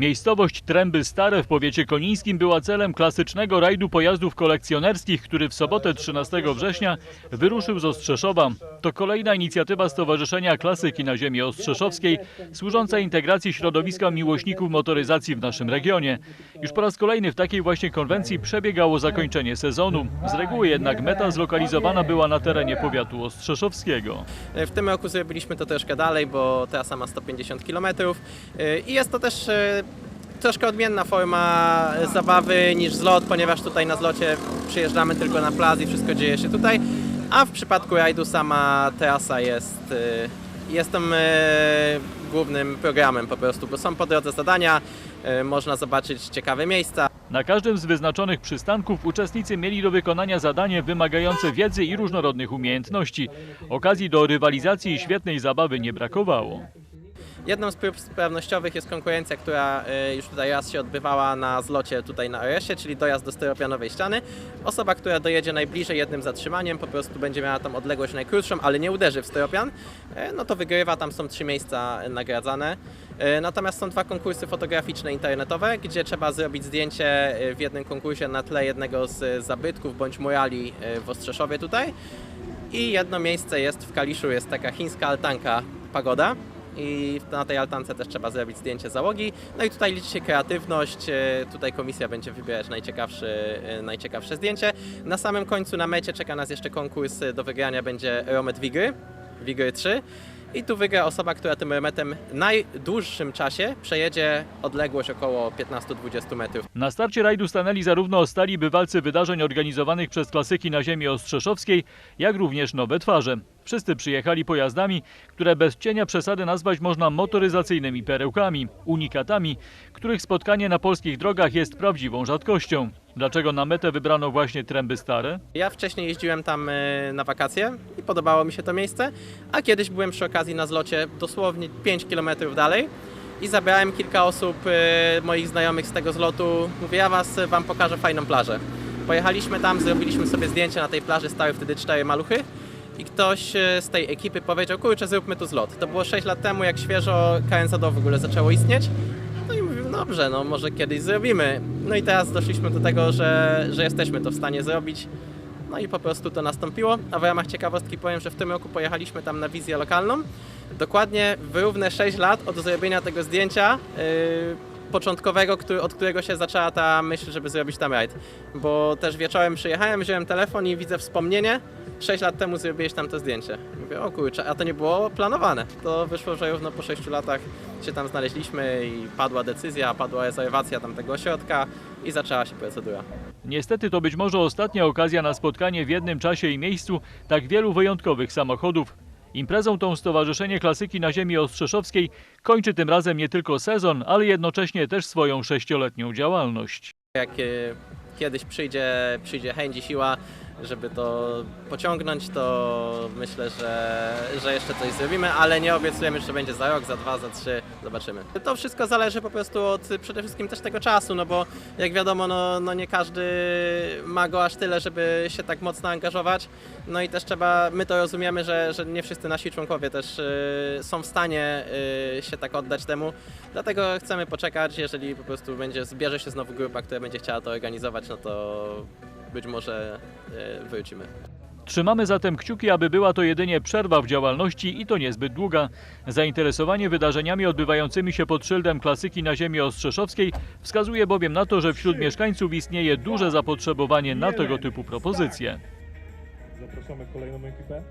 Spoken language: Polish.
Miejscowość Tręby Stare w powiecie konińskim była celem klasycznego rajdu pojazdów kolekcjonerskich, który w sobotę 13 września wyruszył z Ostrzeszowa. To kolejna inicjatywa Stowarzyszenia Klasyki na ziemi ostrzeszowskiej, służąca integracji środowiska miłośników motoryzacji w naszym regionie. Już po raz kolejny w takiej właśnie konwencji przebiegało zakończenie sezonu. Z reguły jednak meta zlokalizowana była na terenie powiatu ostrzeszowskiego. W tym roku zrobiliśmy to troszkę dalej, bo trasa ma 150 km i jest to też e, troszkę odmienna forma zabawy niż zlot, ponieważ tutaj na zlocie przyjeżdżamy tylko na plac i wszystko dzieje się tutaj, a w przypadku rajdu sama trasa jest, e, jest tym e, głównym programem po prostu, bo są po drodze zadania, e, można zobaczyć ciekawe miejsca, Na każdym z wyznaczonych przystanków uczestnicy mieli do wykonania zadanie wymagające wiedzy i różnorodnych umiejętności. Okazji do rywalizacji i świetnej zabawy nie brakowało. Jedną z prób sprawnościowych jest konkurencja, która y, już tutaj raz się odbywała na zlocie tutaj na OS-ie, czyli dojazd do styropianowej ściany. Osoba, która dojedzie najbliżej jednym zatrzymaniem, po prostu będzie miała tam odległość najkrótszą, ale nie uderzy w styropian, e, no to wygrywa, tam są trzy miejsca nagradzane. E, Natomiast są dwa konkursy fotograficzne internetowe, gdzie trzeba zrobić zdjęcie e, w jednym konkursie na tle jednego z zabytków bądź murali w Ostrzeszowie tutaj. I jedno miejsce jest w Kaliszu, jest taka chińska altanka pagoda. I na tej altance też trzeba zrobić zdjęcie załogi. No i tutaj liczy się kreatywność. e, Tutaj komisja będzie wybierać najciekawszy, e, najciekawsze zdjęcie. Na samym końcu na mecie czeka nas jeszcze konkurs e, do wygrania będzie Romet Wigry, Wigry 3. I tu wygra osoba, która tym remetem w najdłuższym czasie przejedzie odległość około 15-20 metrów. Na starcie rajdu stanęli zarówno stali bywalcy wydarzeń organizowanych przez klasyki na ziemi ostrzeszowskiej, jak również nowe twarze. Wszyscy przyjechali pojazdami, które bez cienia przesady nazwać można motoryzacyjnymi perełkami, unikatami, których spotkanie na polskich drogach jest prawdziwą rzadkością. Dlaczego na metę wybrano właśnie Tręby Stare? Ja wcześniej jeździłem tam e, na wakacje i podobało mi się to miejsce, a kiedyś byłem przy okazji na zlocie dosłownie 5 km dalej i zabrałem kilka osób, e, moich znajomych z tego zlotu. Mówię, ja was, wam pokażę fajną plażę. Pojechaliśmy tam, zrobiliśmy sobie zdjęcie na tej plaży, stały wtedy cztery maluchy i ktoś e, z tej ekipy powiedział, kurczę, zróbmy tu zlot. To było 6 lat temu, jak świeżo KNZ w ogóle zaczęło istnieć. No i mówimy, dobrze, no może kiedyś zrobimy. No i teraz doszliśmy do tego, że, że jesteśmy to w stanie zrobić. No i po prostu to nastąpiło. A w ramach ciekawostki powiem, że w tym roku pojechaliśmy tam na wizję lokalną. Dokładnie równe 6 lat od zrobienia tego zdjęcia yy, początkowego, który, od którego się zaczęła ta myśl, żeby zrobić tam rajd. Bo też wieczorem przyjechałem, wziąłem telefon i widzę wspomnienie. 6 lat temu zrobiłeś tam to zdjęcie. Mówię, o kurczę, a to nie było planowane. To wyszło, że równo po 6 latach się tam znaleźliśmy i padła decyzja, padła rezerwacja tamtego ośrodka i zaczęła się procedura. Niestety to być może ostatnia okazja na spotkanie w jednym czasie i miejscu tak wielu wyjątkowych samochodów. Imprezą tą Stowarzyszenie Klasyki na Ziemi Ostrzeszowskiej kończy tym razem nie tylko sezon, ale jednocześnie też swoją sześcioletnią działalność. Jak kiedyś przyjdzie, przyjdzie chęć i siła, żeby to pociągnąć, to myślę, że, że jeszcze coś zrobimy, ale nie obiecujemy, że będzie za rok, za dwa, za trzy, zobaczymy. To wszystko zależy po prostu od przede wszystkim też tego czasu, no bo jak wiadomo, no, no nie każdy ma go aż tyle, żeby się tak mocno angażować. No i też trzeba, my to rozumiemy, że, że nie wszyscy nasi członkowie też y, są w stanie y, się tak oddać temu. Dlatego chcemy poczekać, jeżeli po prostu będzie, zbierze się znowu grupa, która będzie chciała to organizować, no to być może wrócimy. Trzymamy zatem kciuki, aby była to jedynie przerwa w działalności i to niezbyt długa. Zainteresowanie wydarzeniami odbywającymi się pod szyldem klasyki na ziemi ostrzeszowskiej wskazuje bowiem na to, że wśród mieszkańców istnieje duże zapotrzebowanie na tego typu propozycje. Zapraszamy kolejną ekipę.